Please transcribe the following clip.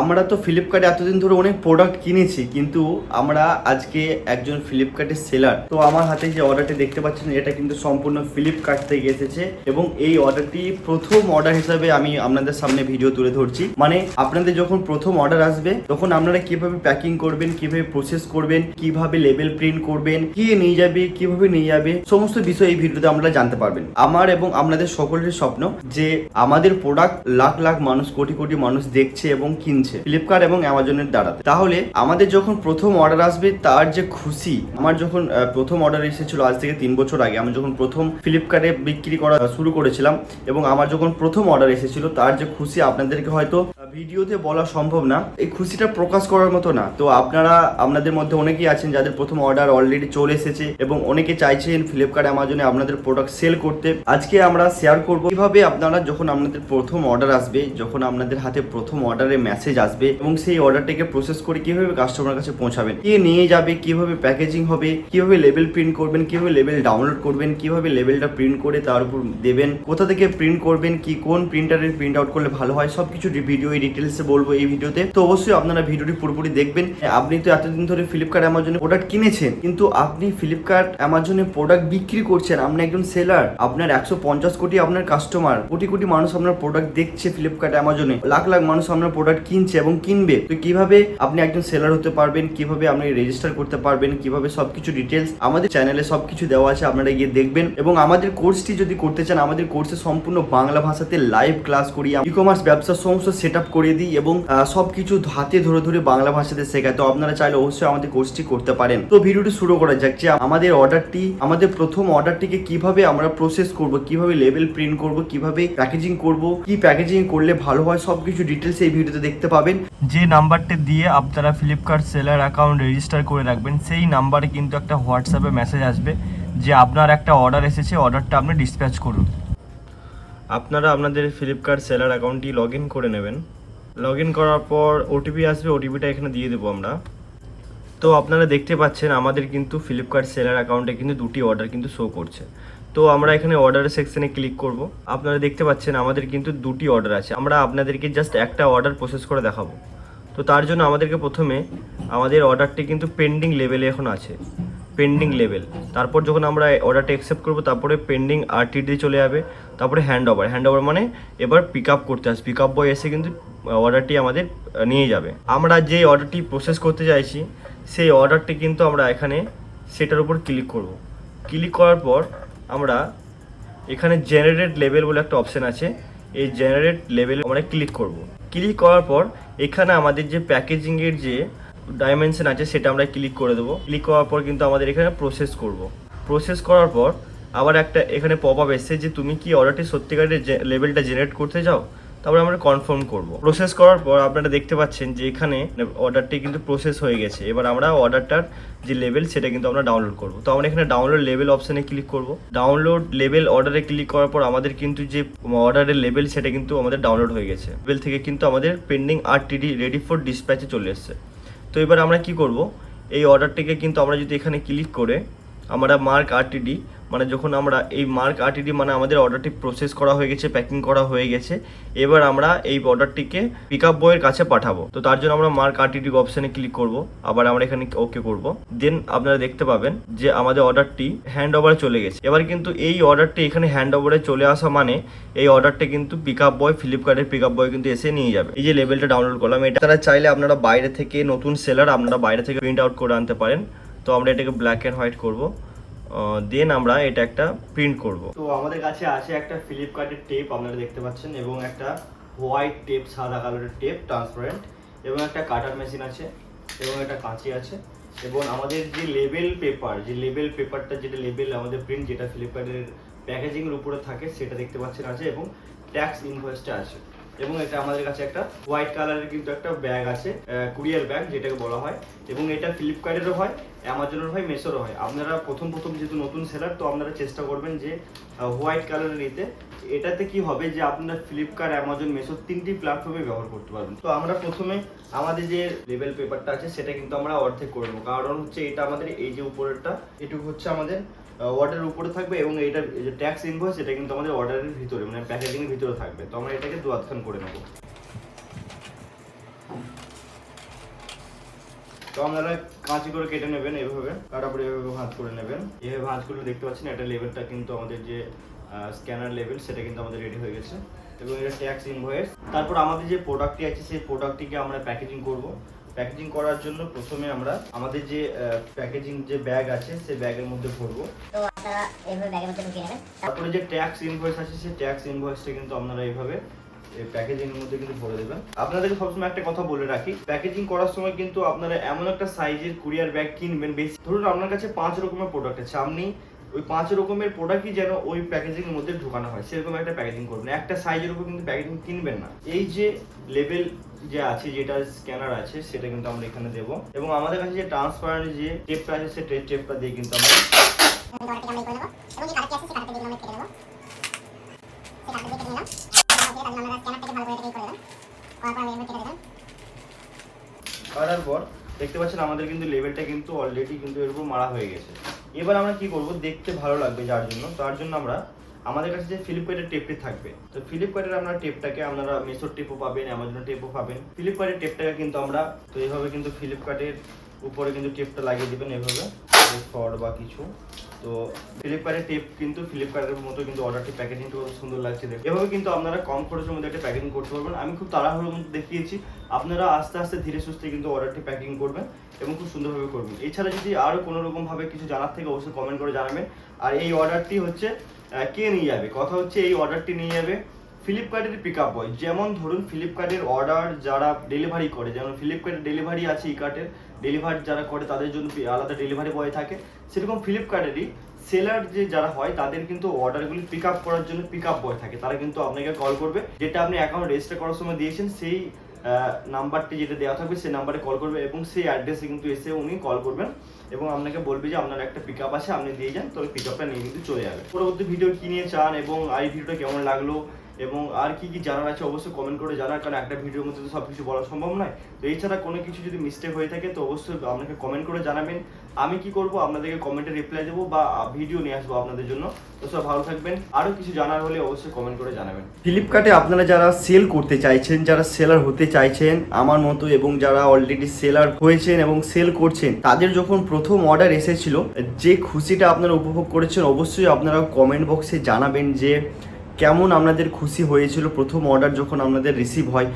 আমরা তো ফ্লিপকার্টে এতদিন ধরে অনেক প্রোডাক্ট কিনেছি, কিন্তু আমরা আজকে একজন ফ্লিপকার্টের সেলার তো আমার হাতে যে অর্ডারটি দেখতে পাচ্ছেন, এটা কিন্তু সম্পূর্ণ ফ্লিপকার্ট থেকে এসেছে এবং এই অর্ডারটি প্রথম অর্ডার হিসাবে আমি আপনাদের সামনে ভিডিও তুলে ধরছি। মানে আপনাদের যখন প্রথম অর্ডার আসবে, তখন আপনারা কীভাবে প্যাকিং করবেন, কীভাবে প্রসেস করবেন, কীভাবে লেবেল প্রিন্ট করবেন, কি নিয়ে যাবে, কীভাবে নিয়ে যাবে, সমস্ত বিষয় এই ভিডিওতে আপনারা জানতে পারবেন। আমার এবং আপনাদের সকলের স্বপ্ন যে আমাদের প্রোডাক্ট লাখ লাখ মানুষ, কোটি কোটি মানুষ দেখছে এবং কিনছে। ফ্লিপকার্ট এবং অ্যামাজনের দ্বারা তাহলে আমাদের যখন প্রথম অর্ডার আসবে, তার যে খুশি, আমার যখন প্রথম অর্ডার এসেছিল আজ থেকে তিন বছর আগে, আমি যখন প্রথম ফ্লিপকার্টে বিক্রি করা শুরু করেছিলাম এবং আমার যখন প্রথম অর্ডার এসেছিল, তার যে খুশি আপনাদেরকে হয়তো ভিডিওতে বলা সম্ভব না, এই খুশিটা প্রকাশ করার মতো না। তো আপনারা, আপনাদের মধ্যে অনেকেই আছেন যাদের প্রথম অর্ডার অলরেডি চলে এসেছে এবং অনেকে চাইছেন ফ্লিপকার্ট অ্যামাজনে আপনাদের প্রোডাক্ট সেল করতে। আজকে আমরা শেয়ার করব কীভাবে আপনারা যখন আপনাদের প্রথম অর্ডার আসবে, যখন আপনাদের হাতে প্রথম অর্ডারের মেসেজ আসবে এবং সেই অর্ডারটাকে প্রসেস করে কীভাবে কাস্টমার কাছে পৌঁছাবেন, কে নিয়ে যাবে, কীভাবে প্যাকেজিং হবে, কীভাবে লেবেল প্রিন্ট করবেন, কীভাবে লেবেল ডাউনলোড করবেন, কীভাবে লেবেলটা প্রিন্ট করে তার উপর দেবেন, কোথা থেকে প্রিন্ট করবেন, কি কোন প্রিন্টারের প্রিন্ট আউট করলে ভালো হয়, সবকিছু ভিডিও ডিটেলসে বলব এই ভিডিওতে। তো অবশ্যই আপনারা ভিডিওটি পুরোপুরি দেখবেন। আপনি তো এতদিন ধরে ফ্লিপকার্ট অ্যামাজনে প্রোডাক্ট কিনেছেন, কিন্তু আপনি ফ্লিপকার্ট অ্যামাজনে প্রোডাক্ট বিক্রি করছেন। আপনি একজন সেলার আপনার একশো পঞ্চাশ কোটি আপনার কাস্টমার কোটি কোটি মানুষ আপনার প্রোডাক্ট দেখছে ফ্লিপকার্ট অ্যামাজনে লাখ লাখ মানুষ আপনার প্রোডাক্ট কিনছে এবং কিনবে। তো কীভাবে আপনি একজন সেলার হতে পারবেন? কীভাবে আপনি রেজিস্টার করতে পারবেন? কীভাবে সবকিছু ডিটেলস আমাদের চ্যানেলে সবকিছু দেওয়া আছে, আপনারা গিয়ে দেখবেন। এবং আমাদের কোর্সটি যদি করতে চান, আমাদের কোর্সে সম্পূর্ণ বাংলা ভাষাতে লাইভ ক্লাস করি ই কমার্স ব্যবসার সমস্ত সেট আপ করে দিই এবং সবকিছু হাতে ধরে ধরে বাংলা ভাষাতে শেখায় তো আপনারা চাইলে অবশ্যই আমাদের কোর্সটি করতে পারেন। তো ভিডিওটি শুরু করা যাক যে আমাদের অর্ডারটি, আমাদের প্রথম অর্ডারটিকে কীভাবে আমরা প্রসেস করব, কীভাবে লেবেল প্রিন্ট করব, কীভাবে প্যাকেজিং করব, কি প্যাকেজিং করলে ভালো হয়, সবকিছু ডিটেলস এই ভিডিওতে দেখতে পাবেন। যে নাম্বারটি দিয়ে আপনারা ফ্লিপকার্ট সেলার অ্যাকাউন্ট রেজিস্টার করে রাখবেন, সেই নাম্বারে কিন্তু একটা হোয়াটসঅ্যাপে মেসেজ আসবে যে আপনার একটা অর্ডার এসেছে অর্ডারটা আপনি ডিসপ্যাচ করুন। আপনারা আপনাদের ফ্লিপকার্ট সেলার অ্যাকাউন্টটি লগ করে নেবেন। লগ ইন করার পর ওটিপি আসবে ওটিপিটা এখানে দিয়ে দেবো আমরা। তো আপনারা দেখতে পাচ্ছেন, আমাদের কিন্তু ফ্লিপকার্ট সেলার অ্যাকাউন্টে কিন্তু দুটি অর্ডার কিন্তু শো করছে। তো আমরা এখানে অর্ডার সেকশনে ক্লিক করব। আপনারা দেখতে পাচ্ছেন, আমাদের কিন্তু দুটি অর্ডার আছে। আমরা আপনাদেরকে জাস্ট একটা অর্ডার প্রসেস করে দেখাবো। তো তার জন্য আমাদেরকে প্রথমে আমাদের অর্ডারটি কিন্তু পেন্ডিং লেভেলে এখন আছে। পেন্ডিং লেভেল তারপর যখন আমরা অর্ডারটা অ্যাকসেপ্ট করব, তারপরে পেন্ডিং আরটিডি চলে যাবে। তারপরে হ্যান্ড ওভার হ্যান্ড ওভার মানে এবার পিক আপ করতে আসবে। পিক আপ বয় এসে কিন্তু অর্ডারটি আমাদের নিয়ে যাবে। আমরা যে অর্ডারটি প্রসেস করতে চাইছি, সেই অর্ডারটি কিন্তু আমরা এখানে সেটার উপর ক্লিক করব। ক্লিক করার পর আমরা এখানে জেনারেট লেভেল বলে একটা অপশান আছে। এই জেনারেট লেভেল আমরা ক্লিক করব। ক্লিক করার পর এখানে আমাদের যে প্যাকেজিংয়ের যে ডাইমেনশন আছে, সেটা আমরা ক্লিক করে দেবো। ক্লিক করার পর কিন্তু আমাদের এখানে প্রসেস করব। প্রসেস করার পর আবার একটা এখানে পপ আপ এসছে যে তুমি কি অর্ডারটি সত্যিকারের লেভেলটা জেনারেট করতে চাও, তারপরে আমরা কনফার্ম করব। প্রসেস করার পর আপনারা দেখতে পাচ্ছেন যে এখানে অর্ডারটি কিন্তু প্রসেস হয়ে গেছে। এবার আমরা অর্ডারটার যে লেভেল সেটা কিন্তু আমরা ডাউনলোড করব। তো আমরা এখানে ডাউনলোড লেভেল অপশানে ক্লিক করব। ডাউনলোড লেভেল অর্ডারে ক্লিক করার পর আমাদের কিন্তু যে অর্ডারের লেভেল সেটা কিন্তু আমাদের ডাউনলোড হয়ে গেছে। লেভেল থেকে কিন্তু আমাদের পেন্ডিং আর টিডি রেডি ফর ডিসপ্যাচে চলে এসেছে। তো এবার আমরা কি করব? এই অর্ডারটিকে কিন্তু আমরা যদি এখানে ক্লিক করে, আমরা মার্ক আরটিডি মানে যখন আমরা এই মার্ক আরটিডি মানে আমাদের অর্ডারটি প্রসেস করা হয়ে গেছে প্যাকিং করা হয়ে গেছে, এবার আমরা এই অর্ডারটিকে পিক আপ বয়ের কাছে পাঠাবো। তো তার জন্য আমরা মার্ক আরটিডি অপশানে ক্লিক করব, আবার আমরা এখানে ওকে করব। দেন আপনারা দেখতে পাবেন যে আমাদের অর্ডারটি হ্যান্ড ওভারে চলে গেছে। এবার কিন্তু এই অর্ডারটি এখানে হ্যান্ড ওভারে চলে আসা মানে এই অর্ডারটা কিন্তু পিক আপ বয় ফ্লিপকার্টের পিক আপ বয় কিন্তু এসে নিয়ে যাবে। এই যে লেভেলটা ডাউনলোড করলাম, এটা তারা চাইলে আপনারা বাইরে থেকে নতুন সেলার আপনারা বাইরে থেকে প্রিন্ট আউট করে আনতে পারেন। তো আমরা এটাকে ব্ল্যাক অ্যান্ড হোয়াইট করব। দেন আমরা এটা একটা প্রিন্ট করব। তো আমাদের কাছে আছে একটা ফ্লিপকার্টের টেপ আপনারা দেখতে পাচ্ছেন, এবং একটা হোয়াইট টেপ সাদা কালারের টেপ ট্রান্সপারেন্ট এবং একটা কাটার মেশিন আছে, এবং একটা কাঁচি আছে, এবং আমাদের যে লেবেল পেপার যে লেবেল পেপারটা যেটা লেবেল আমাদের প্রিন্ট যেটা ফ্লিপকার্টের প্যাকেজিংয়ের উপরে থাকে, সেটা দেখতে পাচ্ছেন আছে, এবং ট্যাক্স ইনভয়েসটা আছে। এবং এটা আমাদের কাছে একটা হোয়াইট কালারের কিন্তু একটা ব্যাগ আছে কুরিয়ার ব্যাগ যেটাকে বলা হয়, এবং এটা ফ্লিপকার্টেরও হয় অ্যামাজনের হয় মেসোরও হয়। আপনারা প্রথম প্রথম যেহেতু নতুন সেলার তো আপনারা চেষ্টা করবেন যে হোয়াইট কালারের নিতে। এটাতে কি হবে যে, আপনারা ফ্লিপকার্ট অ্যামাজন মেসো তিনটি প্ল্যাটফর্মে ব্যবহার করতে পারবেন। তো আমরা প্রথমে আমাদের যে লেভেল পেপারটা আছে, সেটা কিন্তু আমরা অর্ধেক করে নেব। কারণ হচ্ছে এটা আমাদের এই যে উপরেরটা, এটুকু হচ্ছে আমাদের অর্ডারের উপরে থাকবে এবং এটা যে ট্যাক্স ইনভয়েস এটা কিন্তু আমাদের অর্ডারের ভিতরে মানে প্যাকেজিংয়ের ভিতরে থাকবে। তো আমরা এটাকে দু আধখান করে নেব। তো আপনারা কাঁচি করে কেটে নেবেন এভাবে তারপরে এভাবে ভাঁজ করে নেবেন। এভাবে ভাঁজ করলে দেখতে পাচ্ছেন এটা লেভেলটা কিন্তু আমাদের যে স্ক্যানার লেভেল সেটা কিন্তু আমাদের রেডি হয়ে গেছে। এবং এটা ট্যাক্স ইনভয়েস। তারপর আমাদের যে প্রোডাক্টটি আছে সেই প্রোডাক্টটিকে আমরা প্যাকেজিং করব। প্যাকেজিং করার জন্য প্রথমে আমরা আমাদের যে প্যাকেজিং যে ব্যাগ আছে সেই ব্যাগের মধ্যে ভরবো। তারপরে যে ট্যাক্স ইনভয়েস আছে সেই ট্যাক্স ইনভয়েসটা কিন্তু আপনারা এইভাবে প্যাকেজিং এর মধ্যে কিন্তু ভরে দেবেন। আপনাদেরকে সবসময় একটা কথা বলে রাখি প্যাকেজিং করার সময় কিন্তু আপনারা এমন একটা সাইজের কুরিয়ার ব্যাগ কিনবেন। বেশি ধরুন আপনার কাছে পাঁচ রকমের প্রোডাক্ট আছে, আপনি ওই পাঁচ রকমের প্রোডাক্টই যেন ওই প্যাকেজিং এর মধ্যে ঢোকানো হয়, সেরকম একটা প্যাকেজিং করবেন। একটা সাইজের উপর কিন্তু প্যাকেজিং কিনবেন না। এই যে লেভেল যে আছে, যেটা স্ক্যানার আছে, সেটা কিন্তু আমরা এখানে দেব। এবং আমাদের কাছে যে ট্রান্সপারেন্ট যে টেপটা আছে সেই টেপটা দিয়ে কিন্তু আমরা এবং যে কার্ডটি আছে সেই কার্ডটি আমরা কেটে নেব। সেই কার্ডটি কেটে নিলাম। করার পর দেখতে পাচ্ছেন আমাদের কিন্তু লেভেলটা কিন্তু অলরেডি কিন্তু এরপর মারা হয়ে গেছে। এবার আমরা কি করব? দেখতে ভালো লাগবে যার জন্য। তার জন্য আমরা আমাদের কাছে যে ফ্লিপকার্টের টেপটি থাকবে, তো ফ্লিপকার্টের আপনার টেপটাকে আপনারা মেসোর টেপও পাবেন অ্যামাজনের টেপও পাবেন। ফ্লিপকার্টের টেপটাকে কিন্তু আমরা, তো এইভাবে কিন্তু ফ্লিপকার্টের উপরে কিন্তু টেপটা লাগিয়ে দেবেন এভাবে ফর বা কিছু। তো ফ্লিপকার্টের টেপ কিন্তু ফ্লিপকার্টের মতো কিন্তু অর্ডারটি প্যাকেজিংটা সুন্দর লাগছে এভাবে কিন্তু আপনারা কম খরচের মধ্যে একটা প্যাকেজিং করতে পারবেন। আমি খুব তাড়াহুড়োর মধ্যে দেখিয়েছি আপনারা আস্তে আস্তে ধীরে সুস্থে কিন্তু অর্ডারটি প্যাকিং করবেন এবং খুব সুন্দরভাবে করবেন। এছাড়া যদি আরও কোনো রকমভাবে কিছু জানার থেকে, অবশ্যই কমেন্ট করে জানাবেন। আর এই অর্ডারটি হচ্ছে কে নিয়ে যাবে? কথা হচ্ছে এই অর্ডারটি নিয়ে যাবে ফ্লিপকার্টের পিক আপ বয় যেমন ধরুন ফ্লিপকার্টের অর্ডার যারা ডেলিভারি করে, যেমন ফ্লিপকার্টের ডেলিভারি আছে ই কার্টের ডেলিভারি যারা করে, তাদের জন্য আলাদা ডেলিভারি বয় থাকে। সেরকম ফ্লিপকার্টেরই সেলার যে যারা হয়, তাদের কিন্তু অর্ডারগুলি পিক আপ করার জন্য পিক আপ বয় থাকে। তারা কিন্তু আপনাকে কল করবে। যেটা আপনি অ্যাকাউন্ট রেজিস্টার করার সময় দিয়েছেন, সেই নাম্বারটি যেটা দেওয়া থাকবে সেই নাম্বারে কল করবে এবং সেই অ্যাড্রেসে কিন্তু এসে উনি কল করবেন এবং আপনাকে বলবে যে আপনার একটা পিক আপ আছে, আপনি দিয়ে যান তবে পিক আপটা নিয়ে কিন্তু চলে যাবে। পরবর্তী ভিডিও কি নিয়ে চান এবং আই ভিডিওটা কেমন লাগল এবং আর কি কি জানার আছে অবশ্যই কমেন্ট করে জানার, কারণ একটা ভিডিওর মধ্যে তো সব কিছু বলা সম্ভব নয়। তো এছাড়া কোনো কিছু যদি মিস্টেক হয়ে থাকে, তো অবশ্যই আপনাকে কমেন্ট করে জানাবেন। আমি কি করব? আপনাদেরকে কমেন্টে রিপ্লাই দেবো বা ভিডিও নিয়ে আসব আপনাদের জন্য। তো সব ভালো থাকবেন। আরও কিছু জানার হলে অবশ্যই কমেন্ট করে জানাবেন। ফ্লিপকার্টে আপনারা যারা সেল করতে চাইছেন, যারা সেলার হতে চাইছেন, আমার মতো এবং যারা অলরেডি সেলার হয়েছেন এবং সেল করছেন, তাদের যখন প্রথম অর্ডার এসেছিল, যে খুশিটা আপনারা উপভোগ করেছেন, অবশ্যই আপনারা কমেন্ট বক্সে জানাবেন যে কেমন আপনাদের খুশি হয়েছিল প্রথম অর্ডার যখন আপনাদের রিসিভ হয়